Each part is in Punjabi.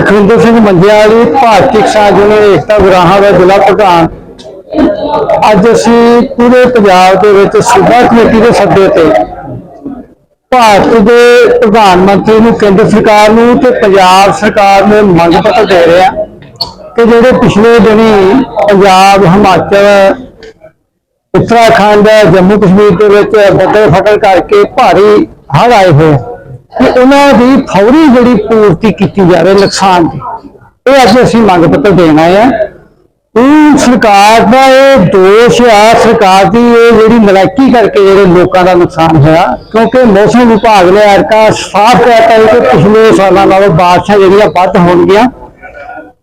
ਲਖਵਿੰਦਰ ਸਿੰਘ ਮੰਜਿਆ ਵਾਲੀ ਭਾਰਤੀ ਕਿਸਾਨ ਯੂਨੀਅਨ ਏਕਤਾ ਗੁਰਾਹਾਂ ਦਾ ਜ਼ਿਲ੍ਹਾ ਪ੍ਰਧਾਨ। ਅੱਜ ਅਸੀਂ ਪੂਰੇ ਪੰਜਾਬ ਦੇ ਵਿੱਚ ਸੂਬਾ ਕਮੇਟੀ ਦੇ ਸੱਦੇ ਤੇ ਭਾਰਤ ਦੇ ਪ੍ਰਧਾਨ ਮੰਤਰੀ ਨੂੰ ਕੇਂਦਰ ਸਰਕਾਰ ਨੂੰ ਤੇ ਪੰਜਾਬ ਸਰਕਾਰ ਨੂੰ ਮੰਗ ਪੱਤਰ ਦੇ ਰਿਹਾ ਕਿ ਜਿਹੜੇ ਪਿਛਲੇ ਦਿਨੀ ਪੰਜਾਬ, ਹਿਮਾਚਲ, ਉੱਤਰਾਖੰਡ ਜੰਮੂ ਕਸ਼ਮੀਰ ਦੇ ਵਿੱਚ ਬੱਦਲ ਫਟਲ ਕਰਕੇ ਭਾਰੀ ਹੜ੍ਹ ਆਏ ਹੋਏ ਉਹਨਾਂ ਦੀ ਫੌਰੀ ਜਿਹੜੀ ਪੂਰਤੀ ਕੀਤੀ ਜਾਵੇ ਨੁਕਸਾਨ ਦੀ, ਇਹ ਅੱਜ ਅਸੀਂ ਮੰਗ ਪੱਤਰ ਦੇਣਾ ਆਏ ਆ ਇਹ ਸਰਕਾਰ ਦਾ ਇਹ ਦੋਸ਼ ਆ, ਸਰਕਾਰ ਦੀ ਇਹ ਜਿਹੜੀ ਨਲਾਇਕੀ ਕਰਕੇ ਜਿਹੜੇ ਲੋਕਾਂ ਦਾ ਨੁਕਸਾਨ ਹੋਇਆ, ਕਿਉਂਕਿ ਮੌਸਮ ਵਿਭਾਗ ਨੇ ਅਰਕਾ ਸਾਫ਼ ਕਹਿਤਾ ਹੈ ਕਿ ਪਿਛਲੇ ਸਾਲਾਂ ਨਾਲੋਂ ਬਾਰਿਸ਼ਾਂ ਜਿਹੜੀਆਂ ਵੱਧ ਹੋਣਗੀਆਂ।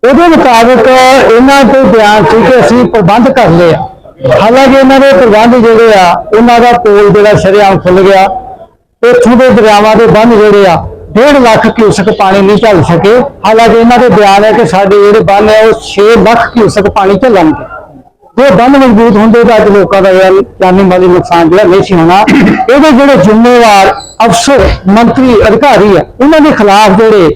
ਉਹਦੇ ਮੁਤਾਬਕ ਇਹਨਾਂ ਦੇ ਬਿਆਨ ਸੀ ਕਿ ਅਸੀਂ ਪ੍ਰਬੰਧ ਕਰ ਲਏ ਹਾਲਾਂਕਿ ਇਹਨਾਂ ਦੇ ਪ੍ਰਬੰਧ ਜਿਹੜੇ ਆ, ਉਹਨਾਂ ਦਾ ਪੋਲ ਜਿਹੜਾ ਸ਼ਰੇਆਮ ਖੁੱਲ ਗਿਆ। ਇੱਥੋਂ ਦੇ ਦਰਿਆਵਾਂ ਦੇ ਬੰਦ ਜਿਹੜੇ ਆ 1.5 ਲੱਖ ਕਿਊਸਕ ਪਾਣੀ ਨਹੀਂ ਝੱਲ ਸਕੇ। ਹਾਲਾਂਕਿ ਇਹਨਾਂ ਦੇ ਬਿਆਨ ਹੈ ਕਿ ਸਾਡੇ ਜਿਹੜੇ ਬੰਨ ਹੈ, ਉਹ 6 ਲੱਖ ਕਿਊਸਕ ਪਾਣੀ ਝੱਲਣਗੇ। ਇਹ ਬੰਨ ਮਜ਼ਬੂਤ ਹੁੰਦੇ ਤਾਂ ਅੱਜ ਲੋਕਾਂ ਦਾ ਜਾਨੀ ਮਾਲੀ ਨੁਕਸਾਨ ਜਿਹੜਾ ਨਹੀਂ ਸੀ ਹੋਣਾ। ਇਹਦੇ ਜਿਹੜੇ ਜ਼ਿੰਮੇਵਾਰ ਅਫਸਰ, ਮੰਤਰੀ, ਅਧਿਕਾਰੀ ਆ, ਉਹਨਾਂ ਦੇ ਖਿਲਾਫ ਜਿਹੜੇ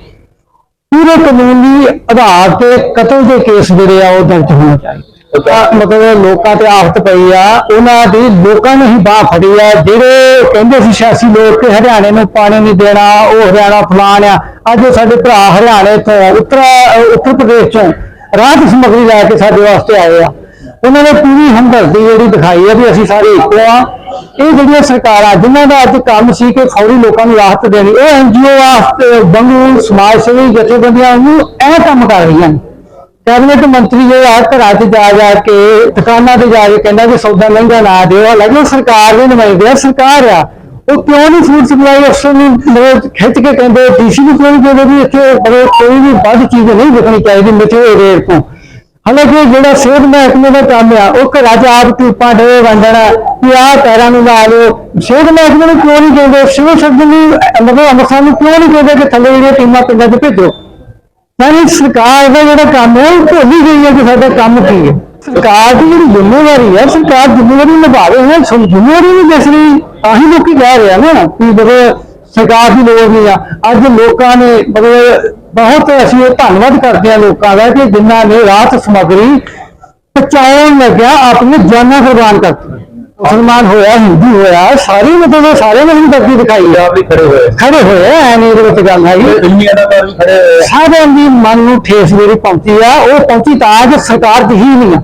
ਪੂਰੇ ਕਾਨੂੰਨੀ ਆਧਾਰ ਤੇ ਕਤਲ ਦੇ ਕੇਸ ਜਿਹੜੇ ਆ, ਉਹ ਦਰਜ ਹੋਣੇ ਚਾਹੀਦੇ। ਮਤਲਬ ਲੋਕਾਂ ਤੇ ਆਫਤ ਪਈ ਆ, ਉਹਨਾਂ ਦੀ ਲੋਕਾਂ ਨੇ ਹੀ ਬਾਹ ਫੜੀ ਆ, ਜਿਹੜੇ ਕਹਿੰਦੇ ਸੀ ਸਿਆਸੀ ਲੋਕ ਕਿ ਹਰਿਆਣੇ ਨੂੰ ਪਾਣੀ ਨਹੀਂ ਦੇਣਾ, ਉਹ ਹਰਿਆਣਾ ਫਲਾਣ ਆ। ਅੱਜ ਸਾਡੇ ਭਰਾ ਹਰਿਆਣੇ ਤੋਂ ਉੱਤਰ ਉੱਤਰ ਪ੍ਰਦੇਸ਼ ਚੋਂ ਰਾਹਤ ਸਮੱਗਰੀ ਲੈ ਕੇ ਸਾਡੇ ਵਾਸਤੇ ਆਏ ਆ। ਉਹਨਾਂ ਨੇ ਪੂਰੀ ਹਮਦਰਦੀ ਜਿਹੜੀ ਦਿਖਾਈ ਆ ਵੀ ਅਸੀਂ ਸਾਰੇ ਇੱਕੋ ਆ। ਇਹ ਜਿਹੜੀਆਂ ਸਰਕਾਰਾਂ, ਜਿਨ੍ਹਾਂ ਦਾ ਅੱਜ ਕੰਮ ਸੀ ਕਿ ਫੌਰੀ ਲੋਕਾਂ ਨੂੰ ਰਾਹਤ ਦੇਣੀ, ਉਹ ਐਨਜੀਓ ਵਾਸਤੇ ਬੰਗੂ ਸਮਾਜ ਸੇਵੀ ਜਥੇਬੰਦੀਆਂ ਨੂੰ ਇਹ ਕੰਮ ਕਰ ਰਹੀਆਂ ਨੇ। ਕੈਬਨਿਟ ਮੰਤਰੀ ਜਿਹੜਾ ਆ ਘਰਾਂ 'ਚ ਜਾ ਜਾ ਕੇ, ਦੁਕਾਨਾਂ ਤੇ ਜਾ ਕੇ ਕਹਿੰਦਾ ਕਿ ਸੌਦਾ ਮਹਿੰਗਾ ਨਾ ਦਿਓ। ਹਾਲਾਂਕਿ ਸਰਕਾਰ ਦੇ ਨੁਮਾਇੰਦੇ ਆ, ਸਰਕਾਰ ਆ। ਉਹ ਕਿਉਂ ਨਹੀਂ ਫੂਡ ਸਪਲਾਈ ਅਫਸਰ ਨੂੰ ਖਿੱਚ ਕੇ ਕਹਿੰਦੇ ਡੀਸੀ ਨੂੰ ਕਿਉਂ ਨਹੀਂ ਕਹਿੰਦੇ ਵੀ ਇੱਥੇ ਮਤਲਬ ਕੋਈ ਵੀ ਵੱਧ ਚੀਜ਼ ਨਹੀਂ ਵਿਕਣੀ ਚਾਹੀਦੀ ਮਿੱਠੇ ਹੋਏ ਰੇਟ ਤੋਂ। ਹਾਲਾਂਕਿ ਜਿਹੜਾ ਸਿਹਤ ਮਹਿਕਮੇ ਦਾ ਕੰਮ ਆ, ਉਹ ਘਰਾਂ 'ਚ ਆਪ ਟਿਊਪਾਂ ਢੇ ਵੰਡਣਾ, ਵੀ ਆਹ ਪੈਰਾਂ ਨੂੰ ਲਾ ਲਓ। ਸਿਹਤ ਮਹਿਕਮੇ ਨੂੰ ਕਿਉਂ ਨਹੀਂ ਕਹਿੰਦੇ ਸਿਵਲ ਸਰਜਨ ਨੂੰ, ਮਤਲਬ ਅੰਮ੍ਰਿਤਸਰ ਨੂੰ ਕਿਉਂ ਨਹੀਂ ਕਹਿੰਦੇ ਕਿ ਥੱਲੇ ਜਿਹੜੀਆਂ ਟੀਮਾਂ ਪਿੰਡਾਂ 'ਚ ਭੇਜੋ? ਯਾਨੀ ਸਰਕਾਰ ਦਾ ਜਿਹੜਾ ਕੰਮ ਹੈ, ਉਹ ਭੁੱਲ ਗਈ ਹੈ ਕਿ ਸਾਡਾ ਕੰਮ ਕੀ ਹੈ। ਸਰਕਾਰ ਦੀ ਜਿਹੜੀ ਜ਼ਿੰਮੇਵਾਰੀ ਹੈ, ਸਰਕਾਰ ਜ਼ਿੰਮੇਵਾਰੀ ਨਿਭਾਵੇ ਹੈ ਜ਼ਿੰਮੇਵਾਰੀ ਨਹੀਂ ਦਿਸ ਰਹੀ ਆਹੀ ਲੋਕੀ ਕਹਿ ਰਹੇ ਆ ਨਾ ਕਿ ਮਤਲਬ ਸਰਕਾਰ ਦੀ ਲੋੜ ਨਹੀਂ ਆ, ਅੱਜ ਲੋਕਾਂ ਨੇ ਮਤਲਬ ਬਹੁਤ ਅਸੀਂ ਇਹ ਧੰਨਵਾਦ ਕਰਦੇ ਆ ਲੋਕਾਂ ਦਾ ਕਿ ਜਿਨ੍ਹਾਂ ਨੇ ਰਾਹਤ ਸਮੱਗਰੀ ਪਹੁੰਚਾਉਣ ਲੱਗਿਆ, ਆਪਣੀ ਜਾਨਾਂ ਕੁਰਬਾਨ ਕਰਤੀਆਂ ਮੁਸਲਮਾਨ ਹੋਇਆ ਹਿੰਦੂ ਹੋਇਆ ਸਾਰੇ ਮਤਲਬ ਸਾਰੇ ਨੇ ਹਮਦਰਦੀ ਦਿਖਾਈ। ਆ ਵੀ ਖੜੇ ਹੋਏ। ਖੜੇ ਹੋਏ ਆ ਐ ਨਹੀਂ ਇਹਦੇ ਵਿੱਚ ਗੱਲ ਹੈਗੀ। ਫਿਲਮੀ ਅਦਾਕਾਰ ਵੀ ਖੜੇ ਹੋਏ ਸਾਰਿਆਂ ਦੀ ਮਨ ਨੂੰ ਠੇਸ ਜਿਹੜੀ ਪਹੁੰਚੀ ਆ ਉਹ ਪਹੁੰਚੀ ਤਾਂ ਕਿ ਸਰਕਾਰ ਦਿਹੀ ਨਹੀਂ ਆ।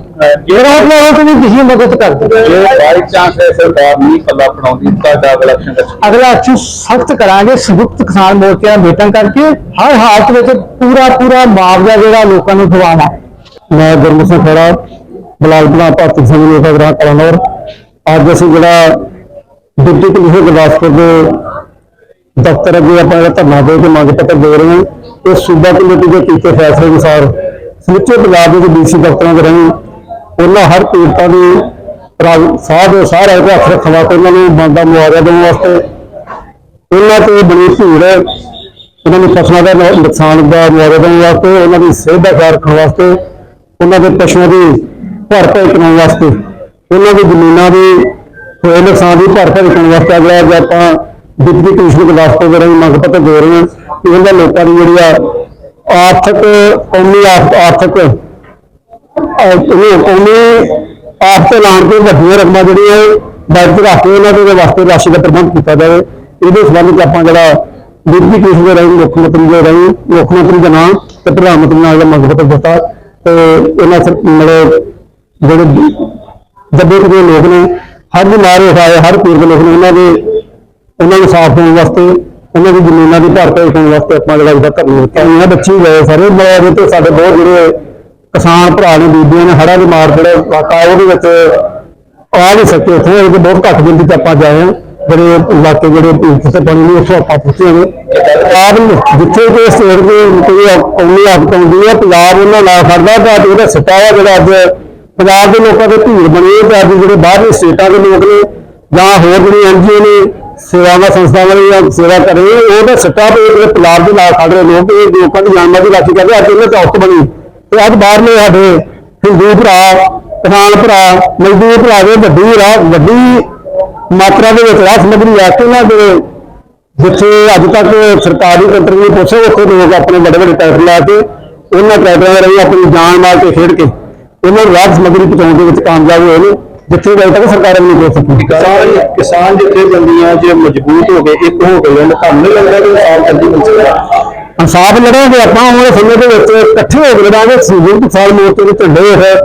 ਜਿਹੜਾ ਮਤਲਬ ਉਹ ਤੁਸੀਂ ਦਿਹੀ ਮਦਦ ਕਰਦੇ ਜੇ ਬਾਈ ਚਾਂਸ ਹੈ ਸਰਕਾਰ ਨਹੀਂ ਪੱਲਾ ਬਣਾਉਂਦੀ ਤਾਂ ਦਾ ਇਲੈਕਸ਼ਨ ਵਿੱਚ ਅਗਲਾ ਅਸੀਂ ਸਖਤ ਕਰਾਂਗੇ ਸੰਯੁਕਤ ਕਿਸਾਨ ਮੋਰਚੇ ਨਾਲ ਮੀਟਿੰਗ ਕਰਕੇ ਹਰ ਹਾਲਤ ਵਿੱਚ ਪੂਰਾ ਪੂਰਾ ਮੁਆਵਜ਼ਾ ਜਿਹੜਾ ਲੋਕਾਂ ਨੂੰ ਦਿਵਾਉਣਾ। ਮੈਂ ਗੁਰਮੁਖ ਸਿੰਘ ਖੜਾ ਬਲਾਲ ਬਲਾ ਭਾਰਤੀ ਸਿੰਘ ਨੂੰ ਗ੍ਰਾਹ ਕਰਾਨੌਰ ਅੱਜ ਅਸੀਂ ਜਿਹੜਾ ਡਿਪਟੀ ਕਮਿਸ਼ਨਰ ਗੁਰਦਾਸਪੁਰ ਦੇ ਦਫ਼ਤਰ ਅੱਗੇ ਆਪਾਂ ਜਿਹੜਾ ਧਰਨਾ ਦੇ ਕੇ ਮੰਗ ਪੱਤਰ ਦੇ ਰਹੇ ਹਾਂ, ਇਹ ਸੂਬਾ ਕਮੇਟੀ ਦੇ ਕੀਤੇ ਫੈਸਲੇ ਅਨੁਸਾਰ ਸਮੁੱਚੇ ਪੰਜਾਬ ਦੇ ਡੀਸੀ ਦਫ਼ਤਰਾਂ ਦੇ ਰਾਹੀਂ ਉਹਨਾਂ ਹਰ ਪੀੜਤਾਂ ਦੀ ਸਾਹ ਦੇ, ਸਾਹ ਰਹਿ ਕੇ ਹੱਥ ਰੱਖਣ ਵਾਸਤੇ ਉਹਨਾਂ ਨੂੰ ਬਣਦਾ ਮੁਆਵਜ਼ਾ ਦੇਣ ਵਾਸਤੇ ਉਹਨਾਂ ਤੇ ਬਣੀ ਭੀੜ, ਉਹਨਾਂ ਨੂੰ ਫਸਲਾਂ ਦਾ ਨੁਕਸਾਨ ਦਾ ਮੁਆਵਜ਼ਾ ਦੇਣ ਵਾਸਤੇ, ਉਹਨਾਂ ਦੀ ਸਿਹਤ ਦਾ ਖਿਆਲ ਰੱਖਣ ਵਾਸਤੇ, ਉਹਨਾਂ ਦੇ ਪਸ਼ੂਆਂ ਦੀ ਭਰਪਾਈ ਕਰਾਉਣ ਵਾਸਤੇ ਉਹਨਾਂ ਦੀ ਜ਼ਮੀਨਾਂ ਦੀ ਹੋਏ ਨੁਕਸਾਨ ਦੀ ਭਰਪਾਈ ਕਰਨ ਵਾਸਤੇ ਅਗਲਾ ਅੱਜ ਆਪਾਂ ਡਿਪਟੀ ਕਮਿਸ਼ਨਰ ਗੁਰਦਾਸਪੁਰ ਦੇ ਰਾਹੀਂ ਮੰਗ ਪੱਤਰ ਦੇ ਰਹੇ ਹਾਂ ਕਿ ਉਹਨਾਂ ਲੋਕਾਂ ਦੀ ਜਿਹੜੀ ਆ ਆਰਥਿਕ, ਕੌਮੀ ਆਰਥਿਕ ਕੌਮੀ ਆਪ ਤੇ ਤੇ ਵੱਡੀਆਂ ਰਕਮਾਂ ਜਿਹੜੀਆਂ ਬਜਟ ਰੱਖ ਕੇ ਉਹਨਾਂ ਦੇ ਵਾਸਤੇ ਰਾਸ਼ੀ ਦਾ ਪ੍ਰਬੰਧ ਕੀਤਾ ਜਾਵੇ। ਇਹਦੇ ਸੰਬੰਧ ਵਿੱਚ ਆਪਾਂ ਜਿਹੜਾ ਡਿਪਟੀ ਕਮਿਸ਼ਨਰ ਦੇ ਰਾਹੀਂ ਮੁੱਖ ਮੰਤਰੀ ਦੇ ਰਾਹੀਂ ਮੁੱਖ ਮੰਤਰੀ ਦੇ ਨਾਮ ਤੇ ਪ੍ਰਧਾਨ ਮੰਤਰੀ ਨਾਲ ਜਿਹੜਾ ਮੰਗ ਪੱਤਰ ਦਿੱਤਾ ਤੇ ਇਹਨਾਂ ਸਰ- ਮਤਲਬ ਜਿਹੜੇ ਦੱਬੇ ਕੁ ਲੋਕ ਨੇ, ਹਰ ਦੀ ਮਾਰੇ ਉਠਾਏ ਹਰ ਪੀਰ ਦੇ ਲੋਕ ਨੇ, ਉਹਨਾਂ ਦੇ, ਉਹਨਾਂ ਨੂੰ ਸਾਫ਼ ਕਰਨ ਵਾਸਤੇ, ਉਹਨਾਂ ਦੀ ਜ਼ਮੀਨਾਂ ਦੀ ਭਰਪਾਈ ਕਰਨ ਵਾਸਤੇ ਆਪਾਂ ਜਿਹੜਾ ਇਹਦਾ ਧਰਨਾ ਦਿੱਤਾ। ਇਹਨਾਂ ਬੱਚੇ ਗਏ ਸਾਰੇ ਮਤਲਬ ਤੇ ਸਾਡੇ ਬਹੁਤ ਜਿਹੜੇ ਕਿਸਾਨ ਭਰਾ ਨੇ, ਬੀਬੀਆਂ ਨੇ, ਹੜ੍ਹਾਂ ਦੀ ਮਾਰ ਜਿਹੜੇ ਇਲਾਕਾ ਉਹਦੇ ਵਿੱਚ ਆ ਨਹੀਂ ਸਕੇ ਉੱਥੇ, ਇਹਦੇ ਬਹੁਤ ਘੱਟ ਗਿਣਤੀ ਚ ਆਪਾਂ ਜਾਏ ਹਾਂ। ਜਿਹੜੇ ਇਲਾਕੇ ਜਿਹੜੇ ਕਿਸੇ ਪਾਣੀ ਨਹੀਂ ਉੱਥੋਂ ਆਪਾਂ ਪੁੱਛੇ ਨੇ। ਆਪ ਜਿੱਥੇ ਕਿ ਸਟੇਟ ਦੇ ਕੋਈ ਕੌਮੀ ਆਫਤ ਆਉਂਦੀ ਹੈ ਪੰਜਾਬ ਉਹਨਾਂ ਨਾਲ ਖੜਦਾ, ਤਾਂ ਉਹਦਾ ਸਿੱਟਾ ਵਾ ਜਿਹੜਾ ਅੱਜ ਪੰਜਾਬ ਦੇ ਲੋਕਾਂ ਦੇ ਭੀੜ ਬਣੀ ਤੇ ਅੱਜ ਜਿਹੜੇ ਬਾਹਰਲੇ ਸਟੇਟਾਂ ਦੇ ਲੋਕ ਨੇ ਜਾਂ ਹੋਰ ਜਿਹੜੀ ਐਨਜੀਓ ਨੇ, ਸੇਵਾਵਾਂ ਸੰਸਥਾਵਾਂ ਨੇ ਜਾਂ ਸੇਵਾ ਕਰ ਰਹੇ ਉਹਦਾ ਸਿੱਟਾ ਤੇ ਜਿਹੜੇ ਪੰਜਾਬ ਦੇ ਨਾਲ ਖੜ ਰਹੇ ਲੋਕ ਇਹ ਲੋਕਾਂ ਦੀ ਜਾਨ ਦੀ ਰਾਖੀ ਕਰਦੇ ਅੱਜ ਇਹਨਾਂ ਚੌਕ ਬਣੀ। ਤੇ ਅੱਜ ਬਾਹਰਲੇ ਸਾਡੇ ਹਿੰਦੂ ਭਰਾ ਕਿਸਾਨ ਭਰਾ, ਮਜ਼ਦੂਰ ਭਰਾ ਦੇ ਵੱਡੀ ਰਾਹ ਵੱਡੀ ਮਾਤਰਾ ਦੇ ਵਿੱਚ ਰਾਹ ਸਮਗਰੀ ਆ ਕੇ ਉਹਨਾਂ ਦੇ, ਜਿੱਥੇ ਅੱਜ ਤੱਕ ਸਰਕਾਰੀ ਕੰਟਰ ਨਹੀਂ ਪਹੁੰਚੇ ਉੱਥੇ ਲੋਕ ਆਪਣੇ ਵੱਡੇ ਵੱਡੇ ਟਰੈਕਟਰ ਲਾ ਕੇ ਉਹਨਾਂ ਟਰੈਕਟਰਾਂ ਦੇ ਰਾਹੀਂ ਆਪਣੀ ਜਾਨ ਮਾਲ ਤੇ ਖੇਡ ਕੇ ਉਹਨਾਂ ਨੂੰ ਰਾਤ ਸਮਗਰੀ ਪਹੁੰਚਾਉਣ ਦੇ ਵਿੱਚ ਕਾਮਯਾਬ ਹੋਏ ਨੇ ਜਿੱਥੇ ਅਜੇ ਤੱਕ ਸਰਕਾਰ ਨਹੀਂ ਪਹੁੰਚ ਸਕੀ ਕਿਸਾਨ ਕਿਸਾਨ ਜਥੇਬੰਦੀਆਂ ਜੇ ਮਜ਼ਬੂਤ ਹੋ ਗਏ ਇੱਕ ਹੋ ਗਏ ਹਨ ਤੁਹਾਨੂੰ ਨਹੀਂ ਲੱਗਦਾ ਕਿ ਇਨਸਾਫ ਜਲਦੀ ਮਿਲ ਸਕਦਾ। ਇਨਸਾਫ ਲੜਾਂਗੇ ਆਪਾਂ ਆਉਣ ਸਮੇਂ ਦੇ ਵਿੱਚ ਇਕੱਠੇ ਹੋ ਕੇ ਲੜਾਂਗੇ ਸੰਯੁਕਤ ਕਿਸਾਨ ਮੋਰਚੇ ਦੇ ਝੰਡੇ ਹੇਠ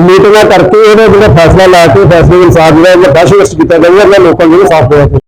ਮੀਟਿੰਗਾਂ ਕਰਕੇ ਇਹਦਾ ਜਿਹੜਾ ਫੈਸਲਾ ਲਾ ਕੇ ਫੈਸਲੇ ਦੇ ਅਨੁਸਾਰ ਜਿਹੜਾ ਵੱਡਾ ਸੰਘਰਸ਼ ਕੀਤਾ ਜਾਊਗਾ ਲੋਕਾਂ ਨੂੰ ਸਾਫ਼ ਹੋਇਆ